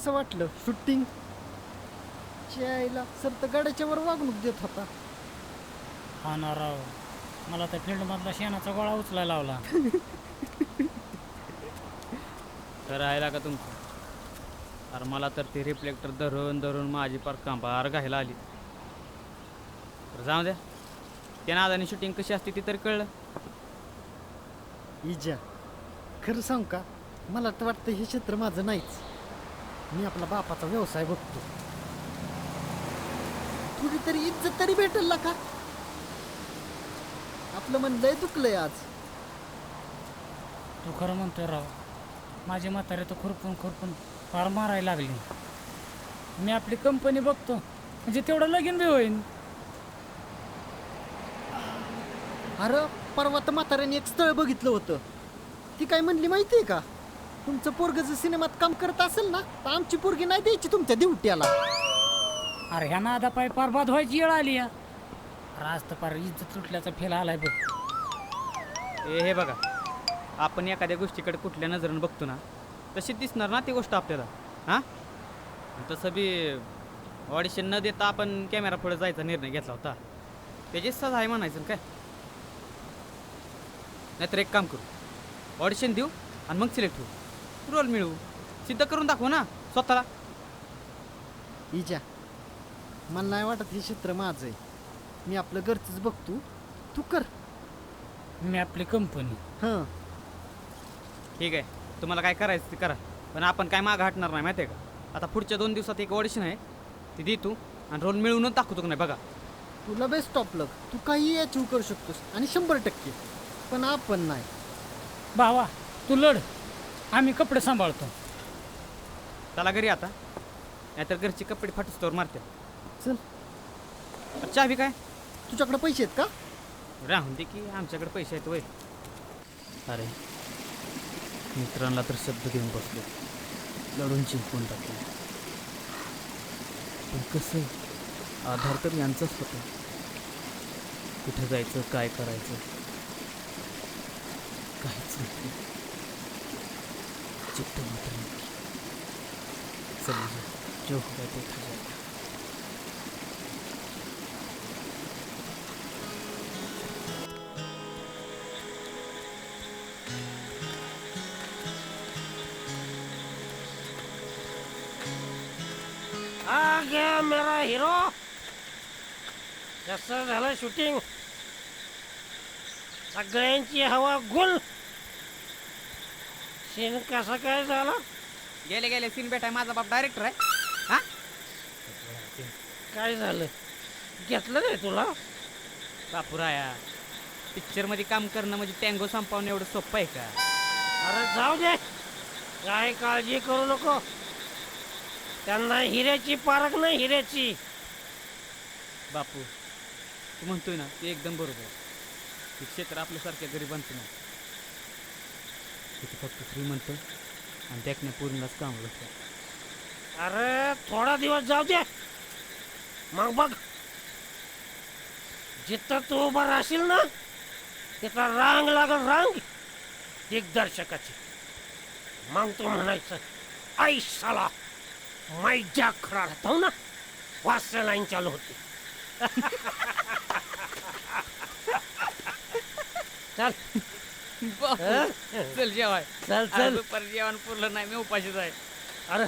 कसं वाटलं शूटिंग आईला सर तर गाड्याच्या वर वागणूक देत होता. हा ना राव मला त्या फील्डमधला शेणाचा गोळा उचलायला लावला. तर आहे का तुमचं? अरे मला तर ते रिफ्लेक्टर धरून धरून माझी पार कांबार घायला आली. तर जाऊ द्या. त्या नादाने शूटिंग कशी असते ती तरी कळलं. इजा खरं सांग का? मला तर वाटतं हे क्षेत्र माझं नाहीच. मी आपला बापाचा व्यवसाय बघतो. थोडी तरी इज्जत तरी भेटेल ना का? आपलं मन लय दुखलंय आज. तू खरं म्हणतोय राव माझी म्हातारे तर खुरपून खुरपून फार मारायला लागली. मी आपली कंपनी बघतो म्हणजे तेवढं लगीन बी होईन. अरे परवा तर म्हाताऱ्याने एक स्थळ बघितलं होतं. ती काय म्हणली माहितीये का? तुमचं पोरग जर सिनेमात काम करत असेल ना तर आमची पोरगी नाही द्यायची तुमच्या दिवट्याला. अरे ह्या नादा पाय पार बाद व्हायची वेळ आली या. अरे आज तर पार इज्जत सुटल्याचा फेल आलाय बघ. ए हे बघा आपण एखाद्या गोष्टीकडे कुठल्या नजरेनं बघतो ना तशी दिसणार ना ती गोष्ट आपल्याला हां? तसं बी ऑडिशन न देता आपण कॅमेरा पुढे जायचा निर्णय घेतला होता. त्याची सज आहे म्हणायचं ना काय? नाहीतर एक काम करू ऑडिशन देऊ आणि मग सिलेक्ट होऊ. रोल मिळवू सिद्ध करून दाखवू ना स्वतःला. इजा. मला नाही वाटत हे क्षेत्र माझं आहे. मी आपलं घरचंच बघतो. तू कर. मी आपली कंपनी हां. ठीक आहे. तुम्हाला काय करायचं ते करा. पण आपण काय मागं हटणार नाही माहिती आहे का? आता पुढच्या दोन दिवसात एक ऑडिशन आहे. ती दे तू. आणि रोल मिळवूनच दाखवतो का नाही बघा. तुला बेस्ट ऑफ लक तू काही अचीव करू शकतोस. आणि शंभर टक्के. पण आपण नाही. भावा तू लढ. आम्ही कपडे सांभाळतो. त्याला घरी आता. नाहीतर घरचे कपडे फाटूस्तोवर मारते चल. बी काय? तुझ्याकडे पैसे आहेत का? राहून दे की आमच्याकडे पैसे आहेत वय. अरे मित्रांना तर शब्द देऊन बसलो. लढून जिंकून टाकलो. पण कसं आधार तर यांचाच होता. कुठे जायचं काय करायचं? काहीच नाही. चित्त मात्र नक्की चल जो होगा तो हो जाएगा आ गया मेरा हिरो कसं झालं शूटिंग सगळ्यांची हवा गुल सीन कसा काय झाला? गेले गेले सीन भेटाय माझा बाप डायरेक्टर आहे. हा? काय झालं? घेतलं नाही तुला? बापुराया पिक्चरमध्ये काम करणं म्हणजे टँगो संपवणं एवढं सोपं आहे का? अरे जाऊ दे. काय काळजी करू नको. त्यांना हिऱ्याची पारख नाही हिऱ्याची. बापू तू म्हणतोय ना ते एकदम बरोबर आहे. हे क्षेत्र आपल्यासारख्या गरिबांचं नाही. किती फक्त श्रीमंत आणि देखण्या पूर्णच काम होतं अरे थोडा दिवस जाऊ दे. मग बघ. जिथं तू उभा राहशील ना तिथं रांग लागल रांग दिग्दर्शकाची. मग तू म्हणायचं आई साला मैं जा खड़ा ना वास्य लाईन चालू होती. चल. चल जेवाय. चल चल. दुपारी जेवण पुरलं नाही मी उपाशीच आहे. अरे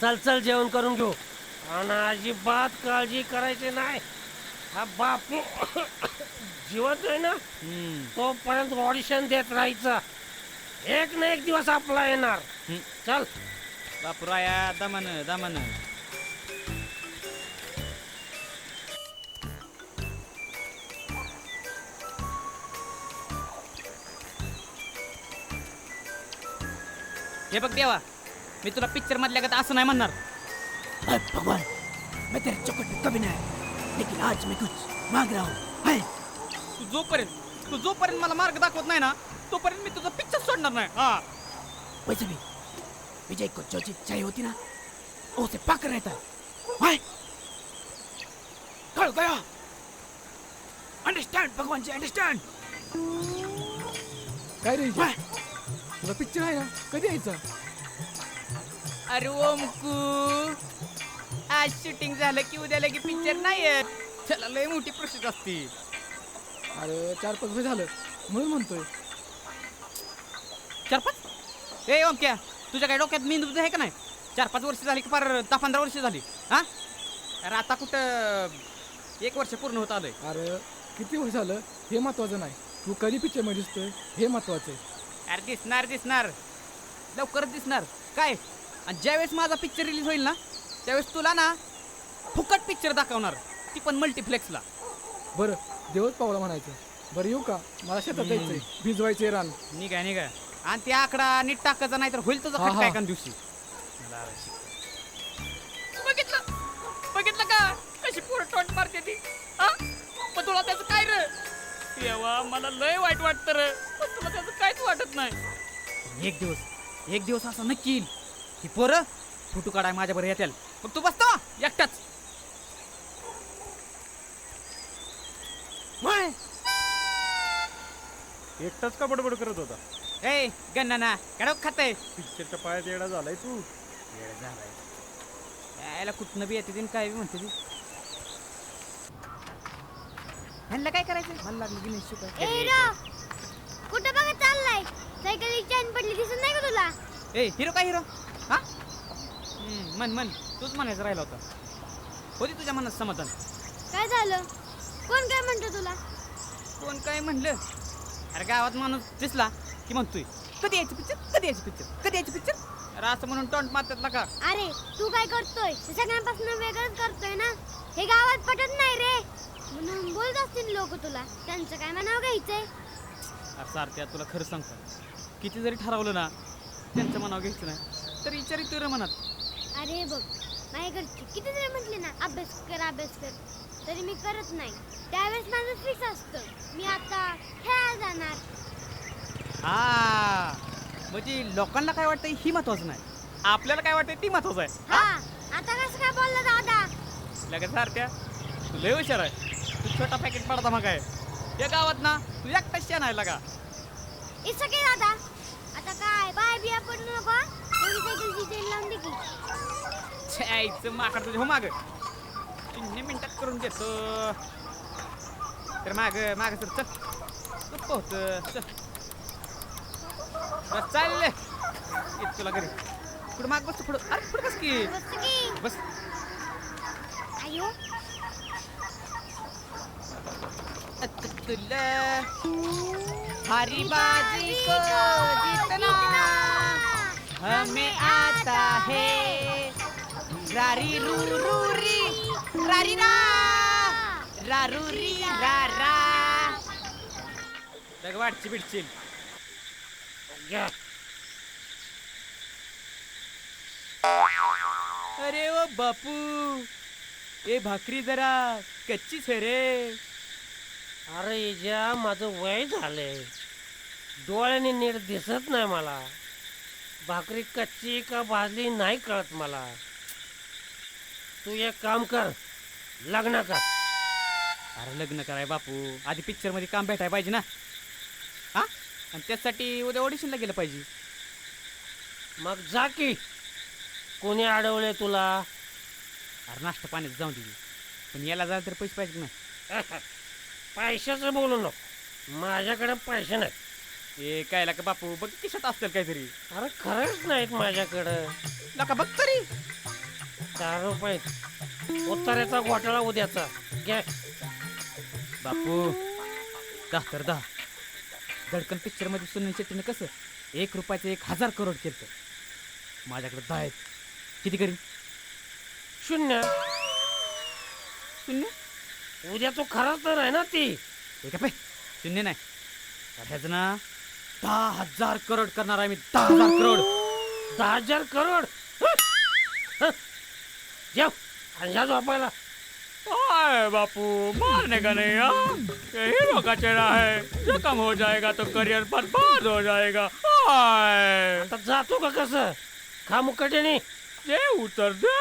चल चल जेवण करून घेऊ. आणि अजिबात काळजी करायची नाही. हा बापू जिवंत आहे ना. तोपर्यंत ऑडिशन देत राहायचं. एक ना एक दिवस आपला येणार. चल. बापुराया दमन दमन. हे बघ देवा मी तुला पिक्चर मधल्या का असं नाही म्हणणार. भगवान मैं तेरे चौकट में कभी नहीं. आया लेकिन आज मैं कुछ मांग रहा हूँ. है तू जोपर्यंत तू जोपर्यंत मला मार्ग दाखवत नाही ना तोपर्यंत मी तुझा पिक्चर सोडणार नाही. हा. वैसे भी विजय को जो चीज चाहिए होती ना वो उसे पाकर रहता है। कल गया. अंडरस्टँड भगवान जी अंडरस्टँड काय रे? तुला पिक्चर आहे ना? कधी यायचा? अरे ओमकू आज शूटिंग झालं की उद्या लगे पिक्चर नाही त्याला लय मोठी प्रोसेस असते. अरे चार पाच झालं. म्हणून म्हणतोय. चार पाच? ए ओमक्या तुझ्या काय डोक्यात मेंदू आहे का नाही? चार पाच वर्ष झाली की फार दहा पंधरा वर्ष झाली. हा? अरे आता कुठं एक वर्ष पूर्ण होत आलंय. अरे किती वर्ष झालं? हे महत्वाचं नाही. तू कधी पिक्चरमध्ये दिसतोय? हे महत्वाचं आहे. अरे दिसणार दिसणार. लवकरच दिसणार. काय? आणि ज्यावेळेस माझा पिक्चर रिलीज होईल ना त्यावेळेस तुला ना फुकट पिक्चर दाखवणार. ती पण मल्टिप्लेक्सला बरं देवच पावला म्हणायचं. बरं येऊ का? मला शेतात जायचंय. भिजवायचे रान. निघा निघा. आणि ते आकडा नीट टाकायचा नाही तर होईल तुझा हा, हा. एका दिवशी. बघितलं? बघितलं का? कशी पोरं टोट मारते ती? हा? पण तुला त्याचं काय रे? देवा मला लय वाईट वाटतं रे. वाटत नाही. एक दिवस एक दिवस असं नक्की येईल. ही पोरं फोटो काढाय माझ्या बरं येतील. मग तू बसतो. एकटाच. माय! एकटाच का बडबड करत होता? ए गन्ना ना कडक खाते. पिक्चरच्या पायात येडा झालाय तू. यायला कुठनं बी येते ती आणि काय बी म्हणते ती. ह्यांना काय करायचं मला लागली की नाही शिकाय सायकल चॅन पडली दिसत नाही का तुला? ए हिरो काय हिरो? हा? हम्म, मन मन तूच म्हणायचं राहिला होता. होती तुझ्या मनात समाधान काय झालं? कोण काय म्हणतो तुला? कोण काय म्हणलं? अरे गावात माणूस दिसला की म्हणतोय कधी यायचं पिक्चर कधी यायचं पिक्चर कधी यायचं पिक्चर अरे असं म्हणून टॉन्ट मारतात ना का अरे तू काय करतोय? ते सगळ्यांपासून वेगळंच करतोय ना? हे गावात पटत नाही रे. म्हणून बोलत असतील लोक तुला. त्यांचं काय म्हणावं घ्यायचंय? अरे सारख्या तुला खरं सांगतो. किती जरी ठरवलं ना त्यांचं मनाव घ्यायचं नाही. तर विचार येतोय रे मनात. अरे बघ माझ्या घरचे किती जरी म्हटले ना अभ्यास कर अभ्यास कर. तरी मी करत नाही. त्यावेळेस माझं फिक्स असतं. मी आता खेळायला जाणार. हा. म्हणजे लोकांना काय वाटतं ही महत्वाचं नाही. आपल्याला काय वाटतं ती महत्वाचं आहे. हा. आता कसं काय बोलला दादा? लगेच सारख्या. तू लय हुशार आहे. तू छोटा पॅकेट पडता मग काय. या गावात ना तू एकटाच शेण आहे लगा. इट्स ओके दादा. बाय बिया पडू नको सायकलची चेन लावून दे की छायचं माकड तुझ्या हो माग तीन मिनिटात करून देतो तर माग माग सर चल तू पोहत चल बस चालले येत तुला घरी पुढं माग बस तू पुढं अरे पुढं बस की बस की बस आयो अच्छा तुला हरी बाजी को जीतना हमें आता है। रारी रू रू री रारी रा रारू री रा रा वाटची बिडची घ्या अरे ओ बापू ए भाकरी जरा कच्चीच आहे रे। इजा माझं वय झालंय. डोळ्याने नीट दिसत नाही मला. भाकरी कच्ची का भाजली नाही कळत मला. तू एक काम कर लग्न कर. अरे लग्न कराय बापू. आधी पिक्चरमध्ये काम भेटाय पाहिजे ना. हा? आणि त्यासाठी उद्या ऑडिशनला गेलं पाहिजे. मग जा की. कोणी अडवले तुला? अरे नाश्ता पाण्यात जाऊन दे. पण याला जायला तर पैसे पाहिजे नाही पैशाचं बोलू नको. माझ्याकडे पैसे नाहीत. ए काय का बापू बघ किशात असतील काहीतरी. अरे खरंच नाहीत माझ्याकडं. लका बघ तरी. चार रुपये. उत्तरेचा घोटाळा उद्याचा. घ्या. बापू दहा तर दहा. धडकन पिक्चरमध्ये सुनील शेट्टीने कसं एक रुपयाचं एक हजार करोड केलं माझ्याकडे दहा आहेत. किती करीन? शून्य. शून्य? उद्या तो खराच तर आहे ना ती. हे का शून्य नाही. तर ह्याचं ना दहा हजार करोड करणार आहे मी. दहा हजार करोड. दहा हजार करोड? जेव आणि जा झोपायला. हाय बापू मारने का नहीं हाँ? ये हीरो का चेहरा है जख्म हो जाएगा तो करियर बर्बाद हो जाएगा हाय आता जातो का कसं? खा मुकट्याने ये उतर दे.